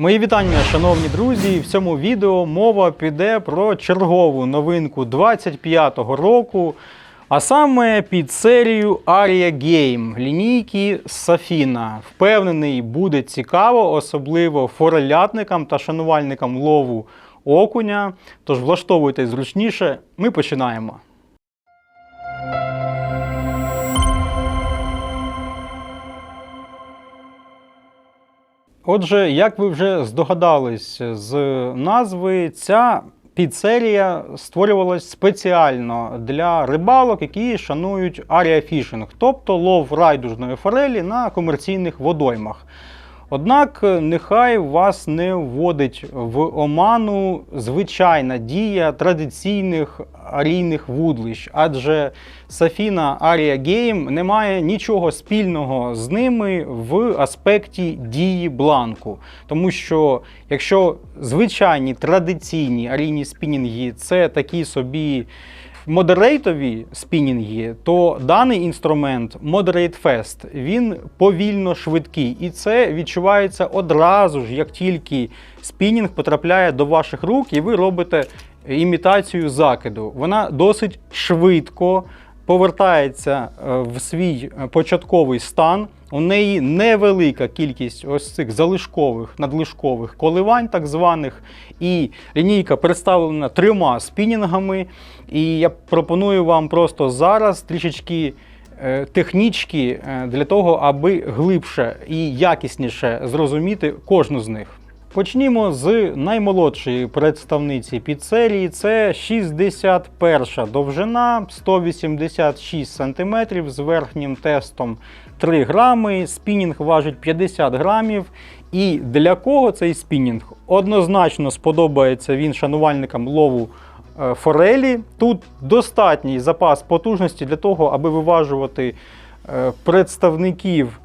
Мої вітання, шановні друзі. В цьому відео мова піде про чергову новинку 25-го року, а саме під серію Aria Game лінійки Safina. Впевнений, буде цікаво, особливо форелятникам та шанувальникам лову окуня. Тож влаштовуйтесь зручніше, ми починаємо. Отже, як ви вже здогадались з назви, ця підсерія створювалась спеціально для рибалок, які шанують аріафішинг, тобто лов райдужної форелі на комерційних водоймах. Однак нехай вас не вводить в оману звичайна дія традиційних арійних вудлищ, адже Safina Aria Game не має нічого спільного з ними в аспекті дії бланку. Тому що якщо звичайні традиційні арійні спінінги це такі собі модерейтові спінінги, то даний інструмент Moderate Fast, він повільно швидкий. І це відчувається одразу ж, як тільки спінінг потрапляє до ваших рук, і ви робите імітацію закиду. Вона досить швидко повертається е, в свій е, початковий стан. У неї невелика кількість ось цих залишкових, надлишкових коливань, так званих, і лінійка представлена трьома спінінгами. І я пропоную вам просто зараз трішечки е, технічки е, для того, аби глибше і якісніше зрозуміти кожну з них. Почнімо з наймолодшої представниці піцерії. Це 61 довжина, 186 см з верхнім тестом 3 грами. Спінінг важить 50 грамів. І для кого цей спінінг? Однозначно сподобається він шанувальникам лову е, форелі. Тут достатній запас потужності для того, аби виважувати е, представників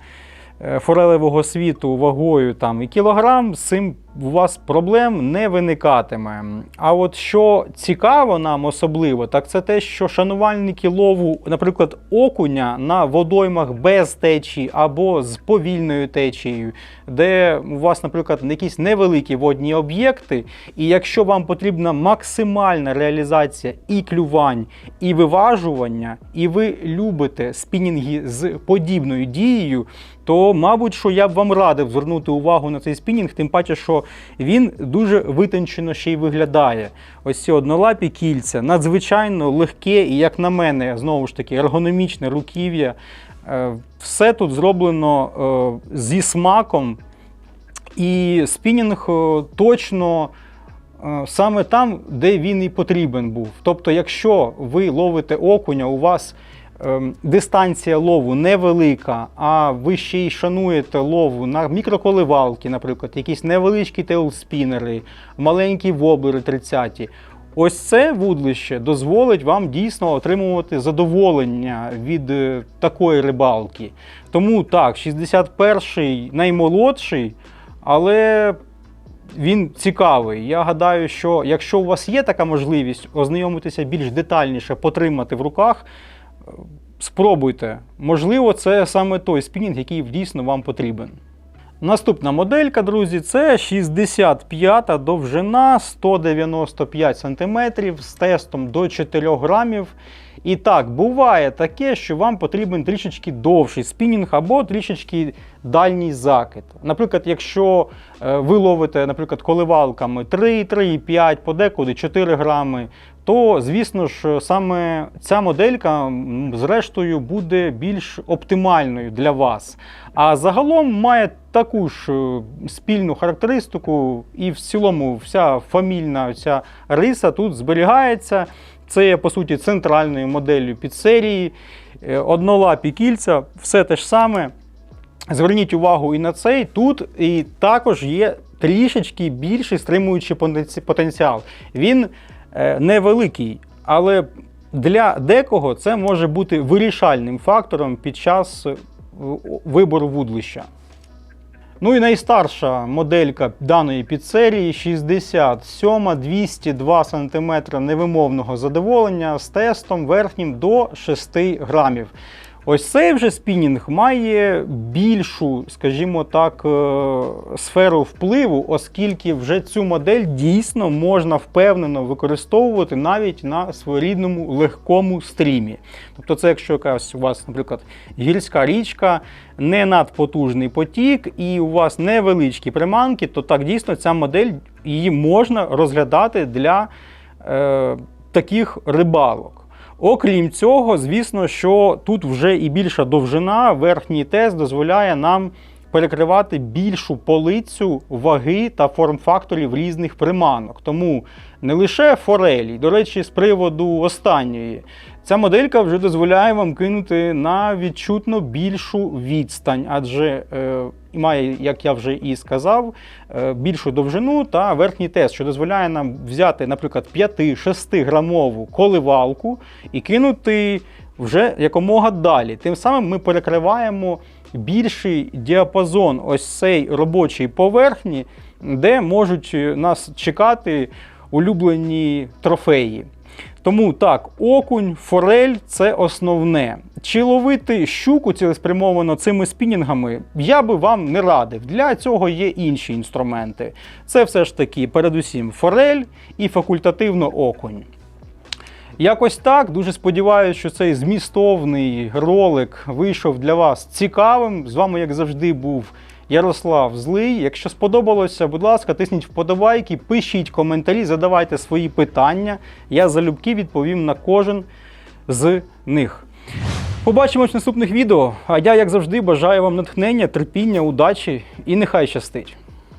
форелевого світу вагою там і кілограм, з цим у вас проблем не виникатиме. А от що цікаво нам особливо, так це те, що шанувальники лову, наприклад, окуня на водоймах без течії або з повільною течією, де у вас, наприклад, якісь невеликі водні об'єкти, і якщо вам потрібна максимальна реалізація і клювань, і виважування, і ви любите спінінги з подібною дією, то, мабуть, що я б вам радив звернути увагу на цей спінінг, тим паче, що він дуже витончено ще й виглядає. Ось ці однолапі кільця, надзвичайно легке і, як на мене, знову ж таки, ергономічне руків'я. Е, Все тут зроблено е, зі смаком, і спінінг е, точно. Саме там, де він і потрібен був. Тобто, якщо ви ловите окуня, у вас дистанція лову невелика, а ви ще й шануєте лову на мікроколивалки, наприклад, якісь невеличкі тейлспінери, маленькі воблери 30 Ось це вудлище дозволить вам дійсно отримувати задоволення від е, такої рибалки. Тому так, 61-й наймолодший, але він цікавий. Я гадаю, що якщо у вас є така можливість ознайомитися більш детальніше, потримати в руках, спробуйте. Можливо, це саме той спінінг, який дійсно вам потрібен. Наступна моделька, друзі, це 65 довжина, 195 см з тестом до 4 грамів. І так, буває таке, що вам потрібен трішечки довший спінінг або трішечки дальній закид. Наприклад, якщо е, ви ловите, наприклад, коливалками 3, 3,5, подекуди 4 грами, то, звісно ж, саме ця моделька, зрештою, буде більш оптимальною для вас. А загалом має таку ж е, спільну характеристику, і в цілому вся фамільна ця риса тут зберігається. Це є, по суті, центральною моделлю підсерії. Е, Однолапі кільця, все те ж саме. Зверніть увагу і на цей. Тут і також є трішечки більший стримуючий потенціал. Він е, невеликий, але для декого це може бути вирішальним фактором під час е, вибору вудлища. Ну і найстарша моделька даної підсерії 67 202 см невимовного задоволення з тестом верхнім до 6 грамів. Ось цей вже спінінг має більшу, скажімо так, е, сферу впливу, оскільки вже цю модель дійсно можна впевнено використовувати навіть на своєрідному легкому стрімі. Тобто, це якщо якась у вас, наприклад, гірська річка, не надпотужний потік, і у вас невеличкі приманки, то так дійсно ця модель її можна розглядати для е, таких рибалок. Окрім цього, звісно, що тут вже і більша довжина, верхній тест дозволяє нам перекривати більшу полицю ваги та форм-факторів різних приманок. Тому не лише форелі, до речі, з приводу останньої, ця моделька вже дозволяє вам кинути на відчутно більшу відстань, адже е, має, як я вже і сказав, е, більшу довжину та верхній тест, що дозволяє нам взяти, наприклад, 5-6 грамову коливалку і кинути вже якомога далі. Тим самим ми перекриваємо більший діапазон ось цей робочої поверхні, де можуть е, нас чекати улюблені трофеї. Тому так, окунь, форель це основне. Чи ловити щуку цілеспрямовано цими спінінгами, я би вам не радив. Для цього є інші інструменти. Це все ж таки, передусім, форель і факультативно окунь. Якось так. Дуже сподіваюся, що цей змістовний ролик вийшов для вас цікавим. З вами, як завжди, був Ярослав Злий. Якщо сподобалося, будь ласка, тисніть вподобайки, пишіть коментарі, задавайте свої питання. Я залюбки відповім на кожен з них. Побачимось в наступних відео. А я, як завжди, бажаю вам натхнення, терпіння, удачі і нехай щастить.